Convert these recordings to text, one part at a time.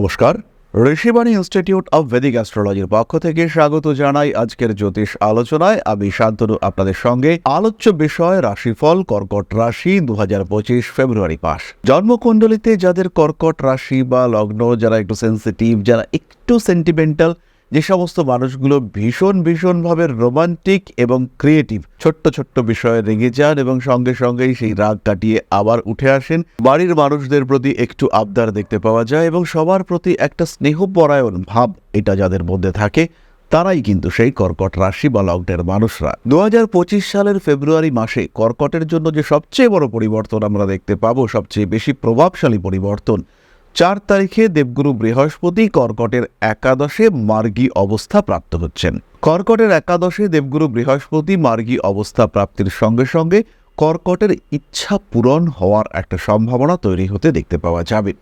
নমস্কার, Rishibani institute of Vedic অ্যাস্ট্রোলজির পক্ষ থেকে স্বাগত জানাই আজকের জ্যোতিষ আলোচনায়। আমি শান্তনু, আপনাদের সঙ্গে আলোচ্য বিষয় রাশিফল, কর্কট রাশি দু হাজার পঁচিশ ফেব্রুয়ারি মাস। জন্মকুণ্ডলিতে যাদের কর্কট রাশি বা লগ্ন, যারা একটু সেন্সিটিভ যারা একটু সেন্টিমেন্টাল যে সমস্ত মানুষগুলো ভীষণ ভীষণভাবে রোমান্টিক এবং ক্রিয়েটিভ, ছোট্ট ছোট্ট বিষয়ে রেগে যান এবং সঙ্গে সঙ্গেই সেই রাগ কাটিয়ে আবার উঠে আসেন। বাড়ির মানুষদের প্রতি একটু আবদার দেখতে পাওয়া যায় এবং সবার প্রতি একটা স্নেহপরায়ণ ভাব এটা যাদের মধ্যে থাকে, তারাই কিন্তু সেই কর্কট রাশি বা লগ্নের মানুষরা। দু হাজার পঁচিশ সালের ফেব্রুয়ারি মাসে কর্কটের জন্য যে সবচেয়ে বড় পরিবর্তন আমরা দেখতে পাবো, সবচেয়ে বেশি প্রভাবশালী পরিবর্তন চার তারিখে দেবগুরু বৃহস্পতি কর্কটের একাদশে মার্গী অবস্থা প্রাপ্ত হচ্ছেন। কর্কটের একাদশে দেবগুরু বৃহস্পতি মার্গী অবস্থা প্রাপ্তির সঙ্গে সঙ্গে কর্কটের ইচ্ছা পূরণ হওয়ার একটা সম্ভাবনা তৈরি হতে দেখতে পাওয়া যাবে।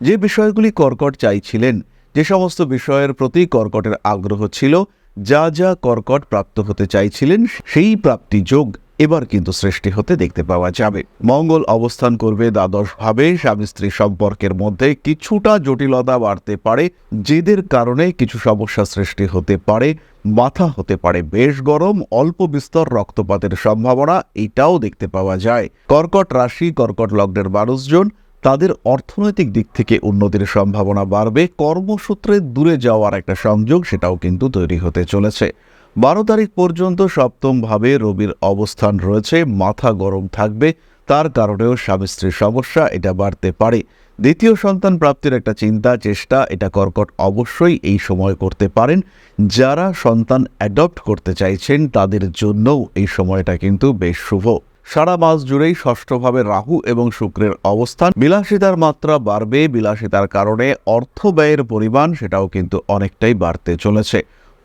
যে বিষয়গুলি কর্কট চাইছিলেন, যে সমস্ত বিষয়ের প্রতি কর্কটের আগ্রহ ছিল, যা যা কর্কট প্রাপ্ত হতে চাইছিলেন, সেই প্রাপ্তি যোগ এবার কিন্তু সৃষ্টি হতে দেখতে পাওয়া যাবে। মঙ্গল অবস্থান করবে দ্বাদশভাবে। স্বামী স্ত্রী সম্পর্কের মধ্যে কিছুটা জটিলতা বাড়তে পারে। যেদের কারণে কিছু সমস্যা সৃষ্টি হতে পারে। মাথা হতে পারে বেশ গরম। অল্প বিস্তর রক্তপাতের সম্ভাবনা এটাও দেখতে পাওয়া যায়। কর্কট রাশি, কর্কট লগ্নের মানুষজন, তাদের অর্থনৈতিক দিক থেকে উন্নতির সম্ভাবনা বাড়বে। কর্মসূত্রে দূরে যাওয়ার একটা সংযোগ সেটাও কিন্তু তৈরি হতে চলেছে। বারো তারিখ পর্যন্ত সপ্তমভাবে রবির অবস্থান রয়েছে, মাথা গরম থাকবে, তার কারণেও স্বামী স্ত্রীর সমস্যা, এটা বাড়তে পারে। দ্বিতীয় সন্তান প্রাপ্তির একটা চিন্তা, চেষ্টা, এটা কর্কট অবশ্যই এই সময় করতে পারেন। যারা সন্তান অ্যাডপ্ট করতে চাইছেন, তাদের জন্যও এই সময়টা কিন্তু বেশ শুভ। সারা মাস জুড়েই ষষ্ঠভাবে রাহু এবং শুক্রের অবস্থান, বিলাসিতার মাত্রা বাড়বে, বিলাসিতার কারণে অর্থ ব্যয়ের পরিমাণ, সেটাও কিন্তু অনেকটাই বাড়তে চলেছে।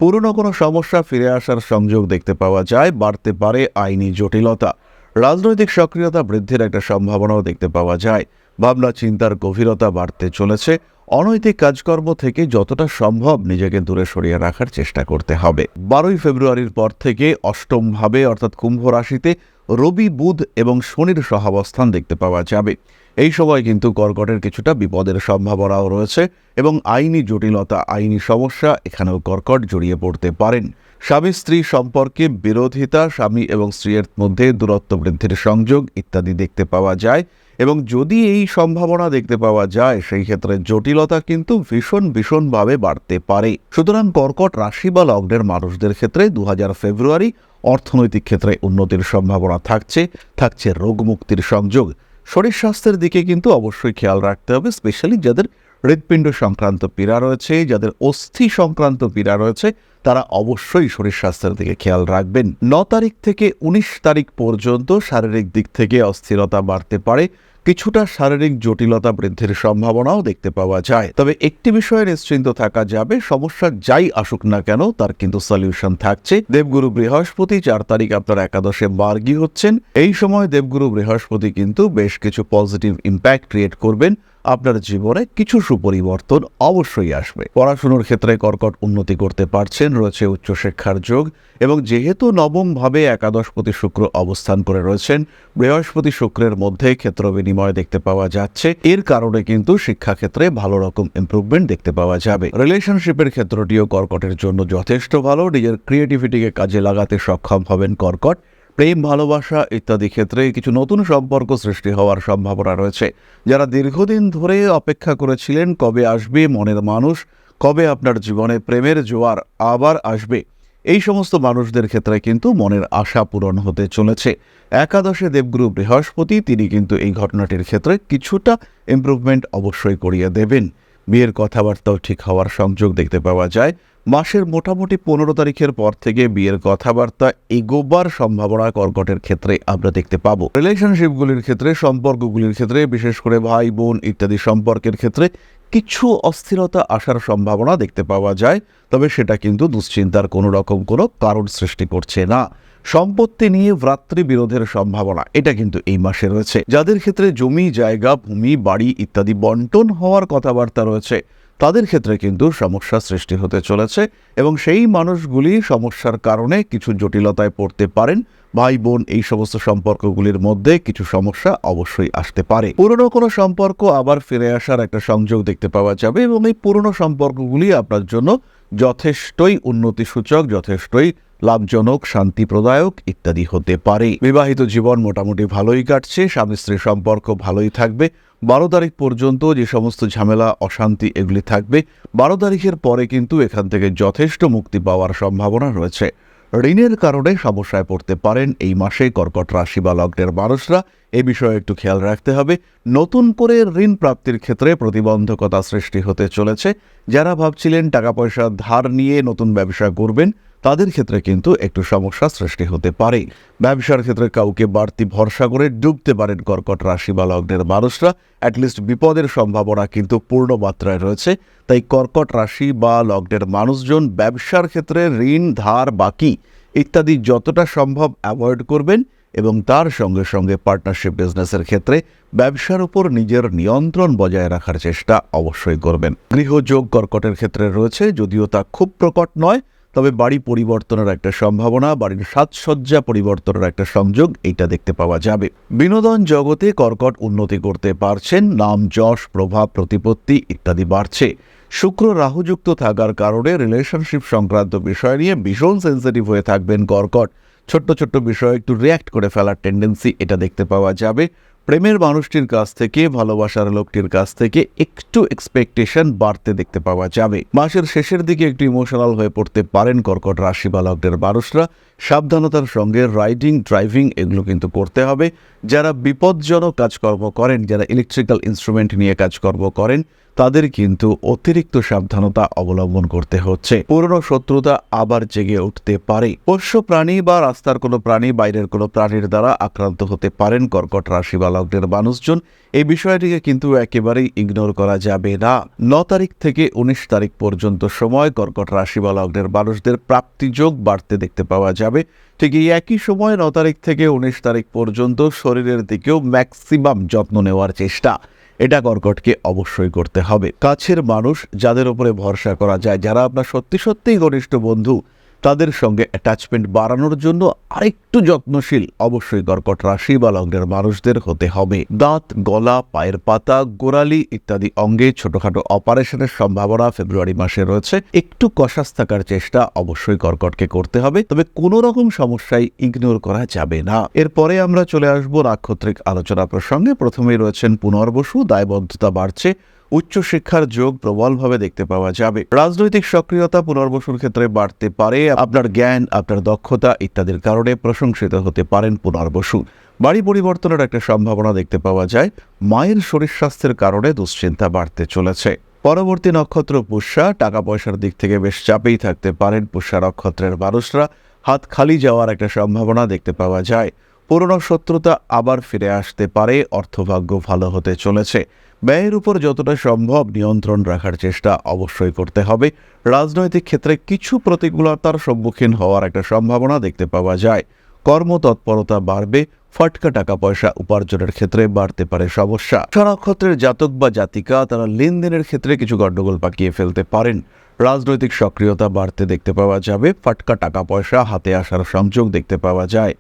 পুরনো কোনো সমস্যা ফিরে আসার সংযোগ দেখতে পাওয়া যায়, বাড়তে পারে আইনি জটিলতা। রাজনৈতিক সক্রিয়তা বৃদ্ধির একটা সম্ভাবনাও দেখতে পাওয়া যায়। ভাবনা, চিন্তার গভীরতা বাড়তে চলেছে। অনৈতিক কাজকর্ম থেকে যতটা সম্ভব নিজেকে দূরে সরিয়ে রাখার চেষ্টা করতে হবে। বারোই ফেব্রুয়ারির পর থেকে অষ্টমভাবে অর্থাৎ কুম্ভ রাশিতে রবি, বুধ এবং শনির সহাবস্থান দেখতে পাওয়া যাবে। এই সময় কিন্তু কর্কটের কিছুটা বিপদের সম্ভাবনাও রয়েছে এবং আইনি জটিলতা, আইনি সমস্যা এখানেও কর্কট জড়িয়ে পড়তে পারেন। স্বামী, স্ত্রী সম্পর্কে বিরোধিতা, স্বামী এবং স্ত্রীর মধ্যে দূরত্ব বৃদ্ধির সংযোগ ইত্যাদি দেখতে পাওয়া যায় এবং যদি এই সম্ভাবনা দেখতে পাওয়া যায়, সেই ক্ষেত্রে জটিলতা কিন্তু ভীষণ ভীষণভাবে বাড়তে পারে। সুতরাং কর্কট রাশি বা লগ্নের মানুষদের ক্ষেত্রে দু ফেব্রুয়ারি অর্থনৈতিক ক্ষেত্রে উন্নতির সম্ভাবনা থাকছে থাকছে রোগমুক্তির সংযোগ। শরীর স্বাস্থ্যের দিকে কিন্তু অবশ্যই খেয়াল রাখতে হবে, স্পেশালি যাদের হৃৎপিণ্ড সংক্রান্ত পীড়া রয়েছে, যাদের অস্থি সংক্রান্ত পীড়া রয়েছে, তারা অবশ্যই শরীর স্বাস্থ্যের দিকে খেয়াল রাখবেন। ন তারিখ থেকে উনিশ তারিখ পর্যন্ত শারীরিক দিক থেকে অস্থিরতা বাড়তে পারে কিছুটা শারীরিক জটিলতা বৃদ্ধির সম্ভাবনাও দেখতে পাওয়া যায়। তবে একটি বিষয়ে নিশ্চিন্ত থাকা যাবে, সমস্যা যাই আসুক না কেন, তার কিন্তু সলিউশন থাকছে। দেবগুরু বৃহস্পতি, চার তারিখ আপনার একাদশে মার্গী হচ্ছেন। এই সময় দেবগুরু বৃহস্পতি কিন্তু বেশ কিছু পজিটিভ ইম্প্যাক্ট ক্রিয়েট করবেন। আপনার জীবনে কিছু সুপরিবর্তন অবশ্যই আসবে। পড়াশুনোর ক্ষেত্রে কর্কট উন্নতি করতে পারছেন, রয়েছে উচ্চশিক্ষার যোগ এবং যেহেতু নবম ভাবে একাদশপতি শুক্র অবস্থান করে রয়েছেন, বৃহস্পতি শুক্রের মধ্যে ক্ষেত্র বিনিময় দেখতে পাওয়া যাচ্ছে। এর কারণে কিন্তু শিক্ষাক্ষেত্রে ভালো রকম ইমপ্রুভমেন্ট দেখতে পাওয়া যাবে। রিলেশনশিপের ক্ষেত্রটিও কর্কটের জন্য যথেষ্ট ভালো। নিজের ক্রিয়েটিভিটিকে কাজে লাগাতে সক্ষম হবেন কর্কট। প্রেম, ভালোবাসা ইত্যাদি ক্ষেত্রে কিছু নতুন সম্পর্ক সৃষ্টি হওয়ার সম্ভাবনা রয়েছে। যারা দীর্ঘদিন ধরে অপেক্ষা করেছিলেন, কবে আসবে মনের মানুষ, কবে আপনার জীবনে প্রেমের জোয়ার আবার আসবে, এই সমস্ত মানুষদের ক্ষেত্রে কিন্তু মনের আশা পূরণ হতে চলেছে। একাদশে দেবগুরু বৃহস্পতি, তিনি কিন্তু এই ঘটনাটির ক্ষেত্রে কিছুটা ইমপ্রুভমেন্ট অবশ্যই করিয়ে দেবেন। বিয়ের কথাবার্তাও ঠিক হওয়ার সংযোগ দেখতে পাওয়া যায়। মাসের মোটামুটি পনেরো তারিখের পর থেকে বিয়ের কথাবার্তা এগোবার সম্ভাবনা কর্কটের ক্ষেত্রে আমরা দেখতে পাবো। রিলেশনশিপগুলির ক্ষেত্রে, সম্পর্কগুলির ক্ষেত্রে, বিশেষ করে ভাই, বোন ইত্যাদি সম্পর্কের ক্ষেত্রে কিছু অস্থিরতা আসার সম্ভাবনা দেখতে পাওয়া যায়, তবে সেটা কিন্তু দুশ্চিন্তার কোনো রকম কোনো কারণ সৃষ্টি করছে না। সম্পত্তি নিয়ে ভ্রাতৃ বিরোধের সম্ভাবনা, এটা কিন্তু এই মাসে রয়েছে। যাদের ক্ষেত্রে জমি, জায়গা, ভূমি, বাড়ি ইত্যাদি বন্টন হওয়ার কথাবার্তা রয়েছে তাদের ক্ষেত্রে কিন্তু সমস্যা সৃষ্টি হতে চলেছে এবং সেই মানুষগুলি সমস্যার কারণে কিছু জটিলতায় পড়তে পারেন। ভাই, বোন এই সমস্ত সম্পর্কগুলির মধ্যে কিছু সমস্যা অবশ্যই আসতে পারে। পুরনো কোনো সম্পর্ক আবার ফিরে আসার একটা সংযোগ দেখতে পাওয়া যাবে এবং এই পুরনো সম্পর্কগুলি আপনার জন্য যথেষ্টই উন্নতি সূচক যথেষ্টই লাভজনক শান্তি প্রদায়ক ইত্যাদি হতে পারে। বিবাহিত জীবন মোটামুটি ভালোই কাটছে স্বামী স্ত্রীর সম্পর্ক ভালোই থাকবে বারো তারিখ পর্যন্ত যে সমস্ত ঝামেলা, অশান্তি এগুলি থাকবে, বারো তারিখের পরে কিন্তু এখান থেকে যথেষ্ট মুক্তি পাওয়ার সম্ভাবনা রয়েছে। ঋণের কারণে সমস্যায় পড়তে পারেন এই মাসে কর্কট রাশি বা লগ্নের মানুষরা। এ বিষয়ে একটু খেয়াল রাখতে হবে। নতুন করে ঋণ প্রাপ্তির ক্ষেত্রে প্রতিবন্ধকতা সৃষ্টি হতে চলেছে। যারা ভাবছিলেন টাকা পয়সা ধার নিয়ে নতুন ব্যবসা করবেন তাদের ক্ষেত্রে কিন্তু একটু সমস্যা সৃষ্টি হতে পারে। ব্যবসার ক্ষেত্রে কাউকে বাড়তি ভরসা করে ডুবতে পারেন কর্কট রাশি বা লগ্নের মানুষরা। অ্যাটলিস্ট বিপদের সম্ভাবনা কিন্তু পূর্ণ মাত্রায় রয়েছে। তাই কর্কট রাশি বা লগ্নের মানুষজন ব্যবসার ক্ষেত্রে ঋণ, ধার, বাকি ইত্যাদি যতটা সম্ভব অ্যাভয়েড করবেন এবং তার সঙ্গে সঙ্গে পার্টনারশিপ বিজনেসের ক্ষেত্রে ব্যবসার উপর নিজের নিয়ন্ত্রণ বজায় রাখার চেষ্টা অবশ্যই করবেন। গৃহযোগ কর্কটের ক্ষেত্রে রয়েছে, যদিও তা খুব প্রকট নয়। তবে বাড়ি পরিবর্তনের একটা সম্ভাবনা, বাড়ির সাজসজ্জা পরিবর্তনের একটা সংযোগ এইটা দেখতে পাওয়া যাবে। বিনোদন জগতে কর্কট উন্নতি করতে পারছেন, নাম, যশ, প্রভাব, প্রতিপত্তি ইত্যাদি বাড়ছে। শুক্র রাহুযুক্ত থাকার কারণে রিলেশনশিপ সংক্রান্ত বিষয় নিয়ে ভীষণ সেন্সিটিভ হয়ে থাকবেন কর্কট। ছোট্ট ছোট্ট বিষয়ে একটু রিয়্যাক্ট করে ফেলার টেন্ডেন্সি এটা দেখতে পাওয়া যাবে। প্রেমের মানুষটির কাছ থেকে, ভালোবাসার লোকটির কাছ থেকে একটু এক্সপেকটেশন বাড়তে দেখতে পাওয়া যাবে। মাসের শেষের দিকে একটু ইমোশনাল হয়ে পড়তে পারেন কর্কট রাশি বালকদের মানুষরা সাবধানতার সঙ্গে রাইডিং ড্রাইভিং এগুলো কিন্তু করতে হবে। যারা বিপজ্জনক কাজকর্ম করেন, যারা ইলেকট্রিক্যাল ইনস্ট্রুমেন্ট নিয়ে কাজকর্ম করেন, তাদের কিন্তু অতিরিক্ত সাবধানতা অবলম্বন করতে হচ্ছে। পুরনো শত্রুতা আবার জেগে উঠতে পারে। পোষ্য প্রাণী বা রাস্তার কোনো প্রাণী, বাইরের কোনো প্রাণীর দ্বারা আক্রান্ত হতে পারেন কর্কট রাশি বা লগ্নের মানুষজন। এই বিষয়টিকে কিন্তু একেবারেই ইগনোর করা যাবে না। ন তারিখ থেকে উনিশ তারিখ পর্যন্ত সময় কর্কট রাশি বা লগ্নের মানুষদের প্রাপ্তিযোগ বাড়তে দেখতে পাওয়া যাবে। ঠিক এই একই সময় ন তারিখ থেকে উনিশ তারিখ পর্যন্ত শরীরের দিকেও ম্যাক্সিমাম যত্ন নেওয়ার চেষ্টা। এটা কর্কটকে অবশ্যই করতে হবে। কাছের মানুষ যাদের উপরে ভরসা করা যায়, যারা আপনার সত্যি সত্যিই ঘনিষ্ঠ বন্ধু তাদের সঙ্গে অ্যাটাচমেন্ট বাড়ানোর জন্য আরেকটু যত্নশীল অবশ্যই কর্কট রাশি বা লগ্নের মানুষদের হতে হবে। দাঁত, গলা, পায়ের পাতা, গোড়ালি ইত্যাদি অঙ্গে ছোটখাটো অপারেশনের সম্ভাবনা ফেব্রুয়ারি মাসে রয়েছে। একটু কষাস থাকার চেষ্টা অবশ্যই কর্কটকে করতে হবে, তবে কোনো রকম সমস্যায় ইগনোর করা যাবে না। এরপরে আমরা চলে আসব নাক্ষত্রিক আলোচনা প্রসঙ্গে। প্রথমেই রয়েছেন পুনর্বসু দায়বদ্ধতা বাড়ছে উচ্চশিক্ষার যোগ প্রবলভাবে দেখতে পাওয়া যাবে। রাজনৈতিক সক্রিয়তা পুনর্বসুর ক্ষেত্রে বাড়তে পারে, আপনার জ্ঞান, আপনার দক্ষতা ইত্যাদির কারণে প্রশংসিত হতে পারেন পুনর্বসু বাড়ি পরিবর্তনের একটা সম্ভাবনা দেখতে পাওয়া যায়, মায়ের শরীর স্বাস্থ্যের কারণে দুশ্চিন্তা বাড়তে চলেছে। পরবর্তী নক্ষত্র পুষ্যা টাকা পয়সার দিক থেকে বেশ চাপেই থাকতে পারেন পুষ্যা নক্ষত্রের মানুষরা। হাত খালি যাওয়ার একটা সম্ভাবনা দেখতে পাওয়া যায়। পুরনো শত্রুতা আবার ফিরে আসতে পারে, অর্থভাগ্য ভালো হতে চলেছে। ব্যয়ের উপর যতটা সম্ভব নিয়ন্ত্রণ রাখার চেষ্টা অবশ্যই করতে হবে। রাজনৈতিক ক্ষেত্রে কিছু প্রতিকূলতার সম্মুখীন হওয়ার একটা সম্ভাবনা দেখতে পাওয়া যায়। কর্মতৎপরতা বাড়বে, ফটকা টাকা পয়সা উপার্জনের ক্ষেত্রে বাড়তে পারে সমস্যা। নক্ষত্রের জাতক বা জাতিকা তারা লেনদেনের ক্ষেত্রে কিছু গণ্ডগোল পাকিয়ে ফেলতে পারেন। রাজনৈতিক সক্রিয়তা বাড়তে দেখতে পাওয়া যাবে, ফটকা টাকা পয়সা হাতে আসার সংযোগ দেখতে পাওয়া যায়।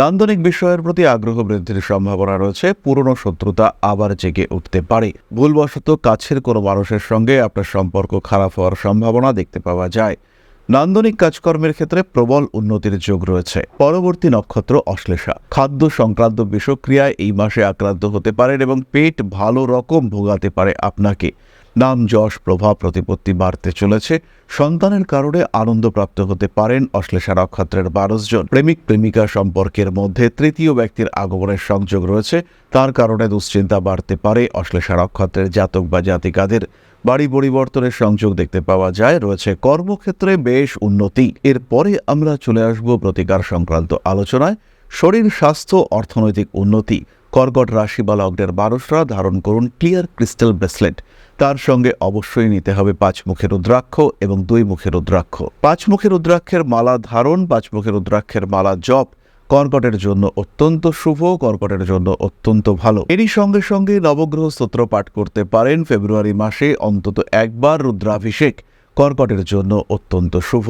নান্দনিক বিষয়ের প্রতি আগ্রহ বৃদ্ধির সম্ভাবনা রয়েছে। পুরনো শত্রুতা আবার জেগে উঠতে পারে। ভুলবশত কাছের কোনো মানুষের সঙ্গে আপনার সম্পর্ক খারাপ হওয়ার সম্ভাবনা দেখতে পাওয়া যায়। নান্দনিক কাজকর্মের ক্ষেত্রে প্রবল উন্নতির যোগ রয়েছে। পরবর্তী নক্ষত্র অশ্লেষা। খাদ্য সংক্রান্ত বিষক্রিয়ায় এই মাসে আক্রান্ত হতে পারেন এবং পেট ভালো রকম ভোগাতে পারে আপনাকে। নাম, যশ, প্রভাব, প্রতিপত্তি বাড়তে চলেছে। সন্তানের কারণে আনন্দপ্রাপ্ত হতে পারেন অশ্লেষা নক্ষত্রের বারোশ জন। প্রেমিক, প্রেমিকা সম্পর্কের মধ্যে তৃতীয় ব্যক্তির আগমনের সংযোগ রয়েছে। তার কারণে দুশ্চিন্তা বাড়তে পারে অশ্লেষা নক্ষত্রের জাতক বা জাতিকাদের। বাড়ি পরিবর্তনের সংযোগ দেখতে পাওয়া যায়। রয়েছে কর্মক্ষেত্রে বেশ উন্নতি। এরপরে আমরা চলে আসব প্রতিকার সংক্রান্ত আলোচনায়। শরীর, স্বাস্থ্য, অর্থনৈতিক উন্নতি। কর্কট রাশি বা লগ্নের মানুষরা ধারণ করুন ক্লিয়ার ক্রিস্টাল ব্রেসলেট তার সঙ্গে অবশ্যই নিতে হবে পাঁচ মুখের রুদ্রাক্ষ এবং দুই মুখের রুদ্রাক্ষ। পাঁচ মুখের রুদ্রাক্ষের মালা ধারণ, পাঁচ মুখের রুদ্রাক্ষের মালা জপ কর্কটের জন্য অত্যন্ত শুভ, কর্কটের জন্য অত্যন্ত ভালো। এরই সঙ্গে সঙ্গে নবগ্রহ স্তোত্র পাঠ করতে পারেন ফেব্রুয়ারি মাসে অন্তত একবার রুদ্রাভিষেক কর্কটের জন্য অত্যন্ত শুভ।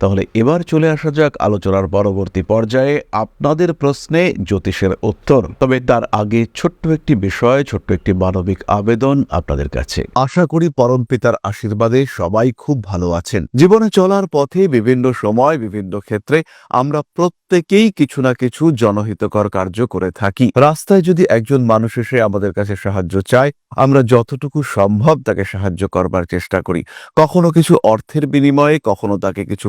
তাহলে এবার চলে আসা যাক আলোচনার পরবর্তী পর্যায়ে আপনাদের প্রশ্নে জ্যোতিষের উত্তর। তবে তার আগে ছোট্ট একটি বিষয়, ছোট্ট একটি মানবিক আবেদন আপনাদের কাছে। আশা করি পরম পিতার আশীর্বাদে সবাই খুব ভালো আছেন। জীবনে চলার পথে বিভিন্ন সময়, বিভিন্ন ক্ষেত্রে আমরা প্রত্যেকেই কিছু না কিছু জনহিতকর কার্য করে থাকি। রাস্তায় যদি একজন মানুষ এসে আমাদের কাছে সাহায্য চায়, আমরা যতটুকু সম্ভব তাকে সাহায্য করবার চেষ্টা করি। কখনো কিছু অর্থের বিনিময়ে, কখনো তাকে কিছু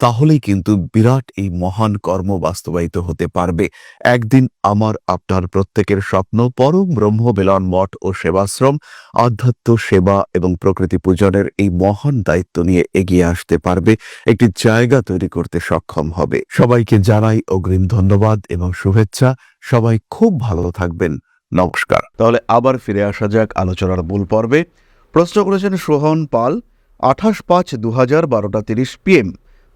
তাহলেই কিন্তু বিরাট এই মহান কর্ম বাস্তবায়িত হতে পারবে। একদিন আমার, আপনার প্রত্যেকের স্বপ্ন পরম ব্রহ্ম বেলন মঠ ও সেবাশ্রম, আধ্যাত্ম সেবা এবং প্রকৃতি পূজনের এই মহান দায়িত্ব নিয়ে এগিয়ে আসতে পারবে। একটি জায়গা তৈরি করতে সক্ষম হবে। সবাইকে জানাই অগ্রিম ধন্যবাদ এবং শুভেচ্ছা। সবাই খুব ভালো থাকবেন। নমস্কার। তাহলে আবার ফিরে আসা যাক আলোচনার মূল পর্বে। প্রশ্ন করেছেন সোহন পাল, আঠাশ পাঁচ দু হাজার বারোটা তিরিশ PM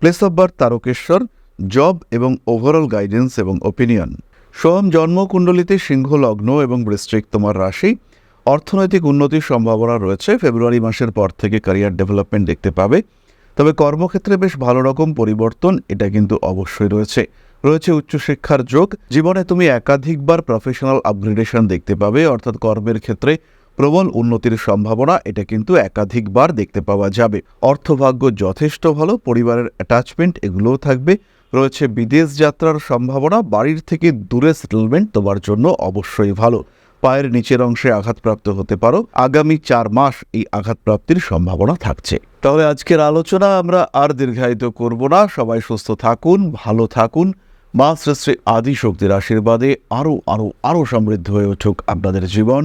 place of birth Tarakeswar job এবং ওভারঅল গাইডেন্স এবং ওপিনিয়ন সোহম জন্মকুণ্ডলিতে সিংহ লগ্ন এবং বৃশ্চিক তোমার রাশি। অর্থনৈতিক উন্নতির সম্ভাবনা রয়েছে ফেব্রুয়ারি মাসের পর থেকে ক্যারিয়ার ডেভেলপমেন্ট দেখতে পাবে। তবে কর্মক্ষেত্রে বেশ ভালো রকম পরিবর্তন, এটা কিন্তু অবশ্যই রয়েছে। রয়েছে উচ্চশিক্ষার যোগ। জীবনে তুমি একাধিকবার প্রফেশনাল আপগ্রেডেশন দেখতে পাবে, অর্থাৎ কর্মের ক্ষেত্রে প্রবল উন্নতির সম্ভাবনা, এটা কিন্তু একাধিকবার দেখতে পাওয়া যাবে। অর্থভাগ্য যথেষ্ট ভালো, পরিবারের অ্যাটাচমেন্ট এগুলোও থাকবে। রয়েছে বিদেশ যাত্রার সম্ভাবনা, বাড়ির থেকে দূরে সেটেলমেন্ট তোমার জন্য অবশ্যই ভালো। পায়ের নিচের অংশে আঘাতপ্রাপ্ত হতে পারো, আগামী চার মাস এই আঘাতপ্রাপ্তির সম্ভাবনা থাকছে। তাহলে আজকের আলোচনা আমরা আর দীর্ঘায়িত করব না, সবাই সুস্থ থাকুন, ভালো থাকুন। মা শ্রী আদি শক্তির আশীর্বাদে আরও আরও আরও সমৃদ্ধ হয়ে উঠুক আপনাদের জীবন।